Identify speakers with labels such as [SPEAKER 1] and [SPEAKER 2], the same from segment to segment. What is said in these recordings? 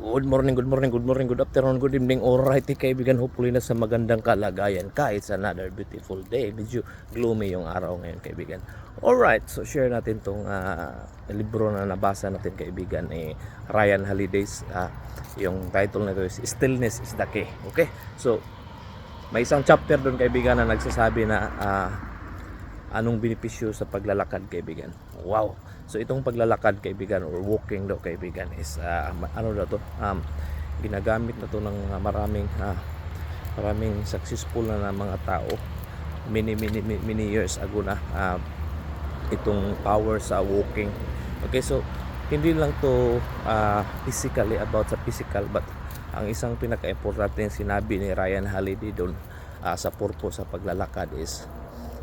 [SPEAKER 1] Good morning, good morning, good morning, good afternoon, good evening. Alright, eh, kaibigan, hopefully na sa magandang kalagayan ka. It's another beautiful day. Medyo gloomy yung araw ngayon, kaibigan. Alright, so share natin tong ah, libro na nabasa natin, kaibigan, eh, Ryan Holidays. Ah, yung title nito is Stillness is the Key. Okay? So, may isang chapter doon, kaibigan, na nagsasabi na ah, anong benepisyo sa paglalakad kaibigan? Wow. So itong paglalakad kaibigan or walking daw kaibigan is ma- ano daw to? Um, ginagamit na to ng ah, maraming ah, maraming successful na, na mga tao. Many many many, years ago na ah, itong power sa walking. Okay so hindi lang to ah, physically about sa physical but ang isang pinaka-importante sinabi ni Ryan Holiday doon ah, sa purpose sa paglalakad is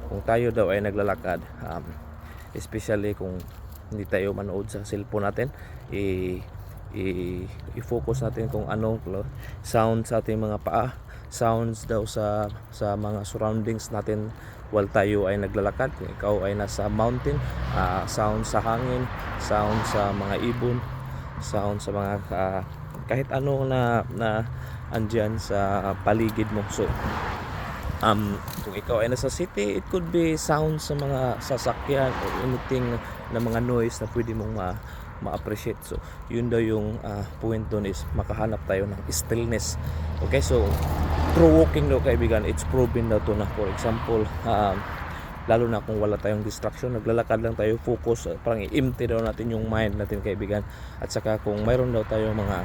[SPEAKER 1] kung tayo daw ay naglalakad um, especially kung hindi tayo manood sa cellphone natin i, i-focus natin kung ano lo- sound sa ating mga paa sounds daw sa sa mga surroundings natin while tayo ay naglalakad. Kung ikaw ay nasa mountain ah, sound sa hangin sound sa mga ibon sound sa mga ah, kahit ano na na andyan sa paligid mo. So um, kung ikaw ay nasa city, it could be sound sa mga sasakyan or anything na mga noise na pwede mong ma ma-appreciate. So, yun daw yung ah, point doon is makahanap tayo ng stillness. Okay, so through walking daw kaibigan, it's proven daw to na for example, um, lalo na kung wala tayong distraction, naglalakad lang tayo, focus, uh, parang i-empty daw natin yung mind natin kaibigan. At saka kung mayroon daw tayong mga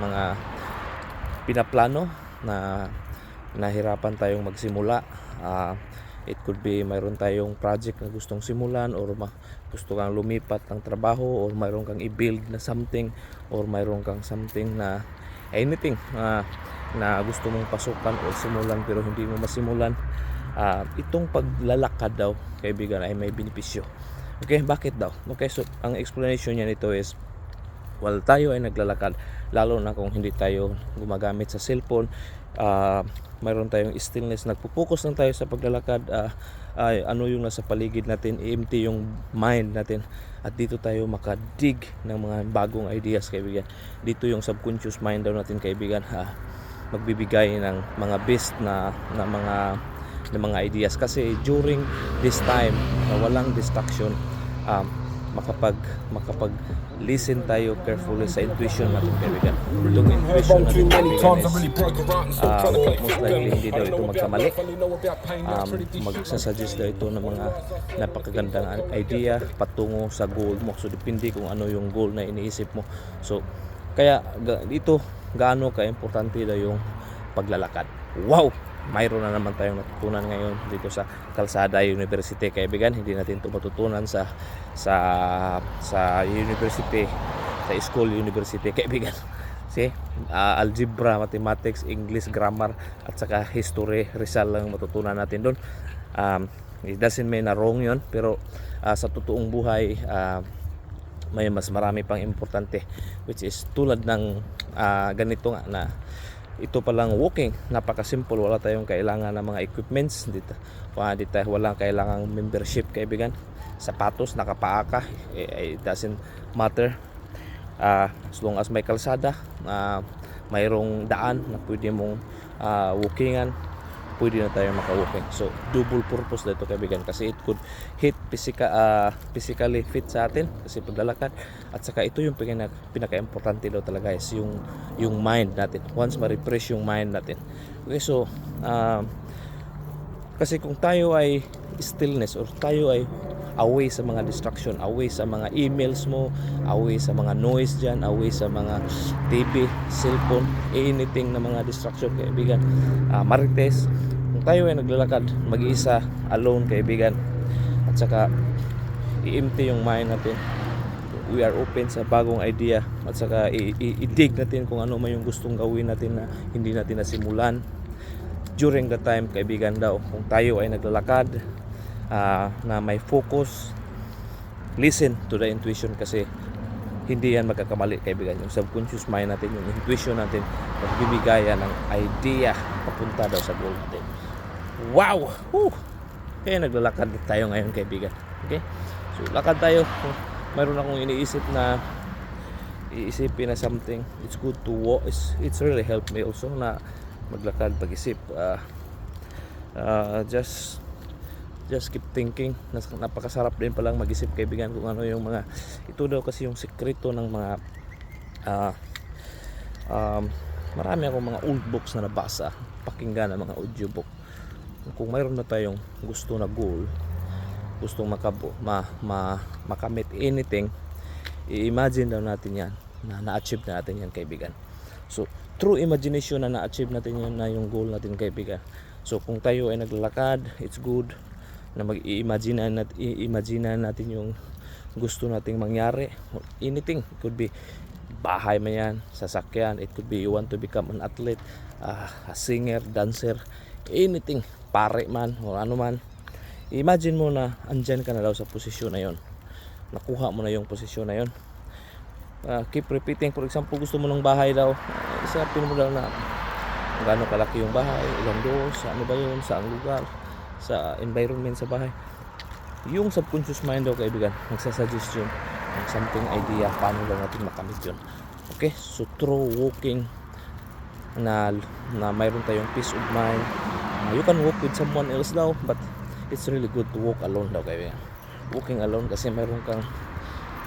[SPEAKER 1] mga pinaplano na nahirapan tayong magsimula. Ah, it could be mayroon tayong project na gustong simulan or ma- gusto kang lumipat ng trabaho or mayroon kang i-build na something or mayroon kang something na anything ah, na gusto mong pasukan o simulan pero hindi mo masimulan. Ah, itong paglalakad daw kaibigan ay may benepisyo. Okay bakit daw? Okay so ang explanation niya nito is while tayo ay naglalakad lalo na kung hindi tayo gumagamit sa cellphone ah, mayroon tayong stillness. Nagpo-focus lang tayo sa paglalakad. Ah, ay ano yung nasa paligid natin i-empty yung mind natin. At dito tayo makadig ng mga bagong ideas kaibigan. Dito yung subconscious mind daw natin kaibigan ha, magbibigay ng mga best na, na mga na mga ideas. Kasi during this time na walang distraction. Um, makapag makapag listen tayo carefully sa intuition natin. Kaibigan itong intuition natin. Kaibigan is ah, most likely hindi daw ito magkamali. um, magsasuggest daw ito ng mga napakagandang idea patungo sa goal mo. So depende kung ano yung goal na iniisip mo. So kaya dito gaano ka importante daw yung paglalakad? Wow mayroon na naman tayong natutunan ngayon dito sa Kalsada University. Kaibigan hindi natin ito matutunan sa sa sa university sa school university. Kaibigan si ah, algebra mathematics english grammar at saka history Rizal lang matutunan natin doon um, it doesn't mean na wrong yun pero ah, sa totoong buhay ah, may mas marami pang importante which is tulad ng ah, ganito nga na ito palang walking napaka-simple. Wala tayong kailangan ng mga equipments dito. Wala dito walang kailangang membership kaibigan. Sapatos nakapaa ka eh, it doesn't matter. Ah, as long as may kalsada ah, mayroong daan na pwede mong ah, walkingan pwede na tayo maka-walking so double purpose na ito kaibigan kasi it could hit physical, ah, physically fit sa atin kasi paglalakad. At saka ito yung pinaka, pinaka-importante daw talaga is yung, yung mind natin. Once ma-refresh yung mind natin. Okay so ah, kasi kung tayo ay stillness or tayo ay away sa mga distraction, away sa mga emails mo, away sa mga noise dyan, away sa mga TV, cellphone, anything na mga distraction kaibigan. Ah, marites, kung tayo ay naglalakad, mag-iisa, alone kaibigan, at saka i-empty yung mind natin, we are open sa bagong idea. At saka i-dig natin kung ano man yung gustong gawin natin na hindi natin nasimulan. During the time kaibigan daw kung tayo ay naglalakad ah, na may focus listen to the intuition kasi hindi yan magkakamali kaibigan. Yung subconscious mind natin yung intuition natin magbibigay yan ng idea papunta daw sa goal natin. Wow! Whew! kaya naglalakad tayo ngayon kaibigan. Okay? So lakad tayo. Mayroon akong iniisip na iisipin na something it's good to walk it's, it's really helped me also na maglakad pag-isip. Ah, ah, just just keep thinking. Napakasarap din palang mag-isip kaibigan kung ano yung mga ito daw kasi yung sekreto ng mga ah, um, marami akong mga old books na nabasa pakinggan ng mga audiobook. Kung mayroon na tayong gusto na goal gustong makabo, ma, ma, makamit anything i-imagine daw natin yan na na-achieve na natin yan kaibigan. So through imagination na na-achieve natin yan na yung goal natin kaibigan. So kung tayo ay naglalakad it's good na mag-i-imagine nat i-imagine natin yung gusto nating mangyari. Anything it could be bahay man yan, sasakyan it could be you want to become an athlete ah, a singer, dancer anything, pare man o ano man. Imagine mo na andyan ka na daw sa posisyon na yon. Nakuha mo na yung posisyon na yon. Ah, keep repeating for example gusto mo ng bahay daw uh, isipin mo daw na gaano kalaki yung bahay ilang doors ano ba yun sa lugar sa environment sa bahay. Yung subconscious mind daw kaibigan nagsasuggest yun ng something idea paano daw natin makamit yun. Okay so through walking na na mayroon tayong peace of mind. Uh, you can walk with someone else daw but it's really good to walk alone daw kaibigan. Walking alone kasi mayroon kang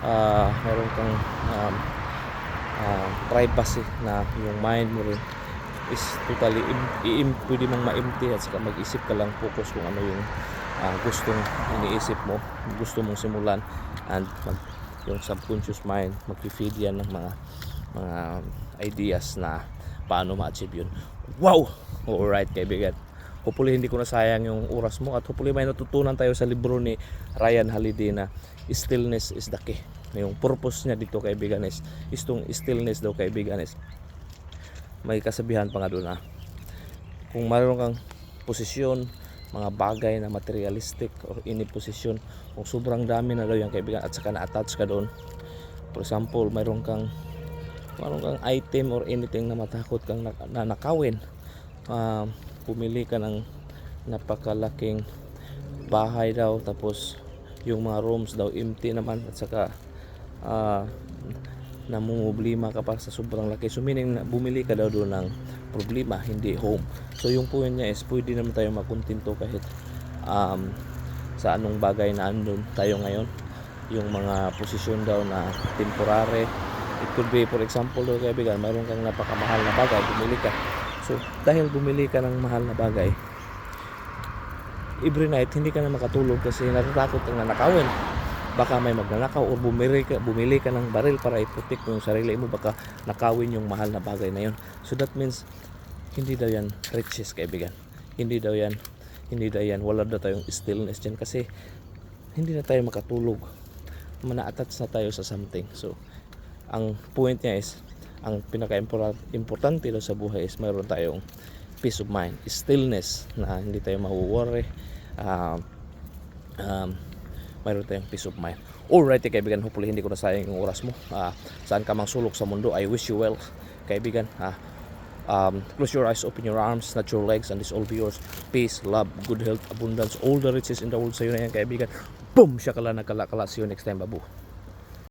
[SPEAKER 1] ah mayroon kang um, ah, privacy na yung mind mo rin is totally im, pwede mong ma-empty at saka mag-isip ka lang focus kung ano yung ah, gustong iniisip mo gusto mong simulan and mag, yung subconscious mind mag-feed yan ng mga mga ideas na paano ma-achieve yun. Wow! Alright kaibigan. Hopefully hindi ko nasayang yung oras mo at hopefully may natutunan tayo sa libro ni Ryan Holiday na stillness is the key. Yung purpose niya dito kaibigan is istong stillness daw kaibigan is may kasabihan pa nga doon na kung mayroon kang posisyon mga bagay na materialistic or any posisyon kung sobrang dami na daw yung kaibigan at saka na-attach ka doon for example mayroon kang mayroon kang item or anything na matakot kang na, na nakawin Ah, pumili ka ng napakalaking bahay daw tapos yung mga rooms daw empty naman at saka ah, namumblema ka pa sa sobrang laki. So meaning na bumili ka daw doon ng problema hindi home. So yung point niya is pwede naman tayo makontento kahit um, sa anong bagay na andun tayo ngayon. Yung mga posisyon daw na temporary. It could be for example daw kaibigan mayroon kang napakamahal na bagay bumili ka. So dahil bumili ka ng mahal na bagay every night hindi ka na makatulog kasi natatakot kang nanakawin baka may magnanakaw o bumili ka, bumili ka ng baril para i-protect mo yung sarili mo baka nakawin yung mahal na bagay na yun. So that means hindi daw yan riches kaibigan. Hindi daw yan hindi daw yan wala daw tayong stillness dyan kasi hindi na tayo makatulog. Mana-attach na tayo sa something. So ang point niya is ang pinaka-importante daw sa buhay is mayroon tayong peace of mind stillness na hindi tayo mawu-worry um, um, mayroon tayong peace of mind. Alright kaibigan hopefully hindi ko nasayang yung oras mo. Ah, saan ka mang sulok sa mundo I wish you well kaibigan. Ah, um, close your eyes open your arms not your legs and this all be yours. Peace love good health abundance all the riches in the world sa iyo na yan kaibigan. Boom! Siya kala nagkala-kala. See you next time babu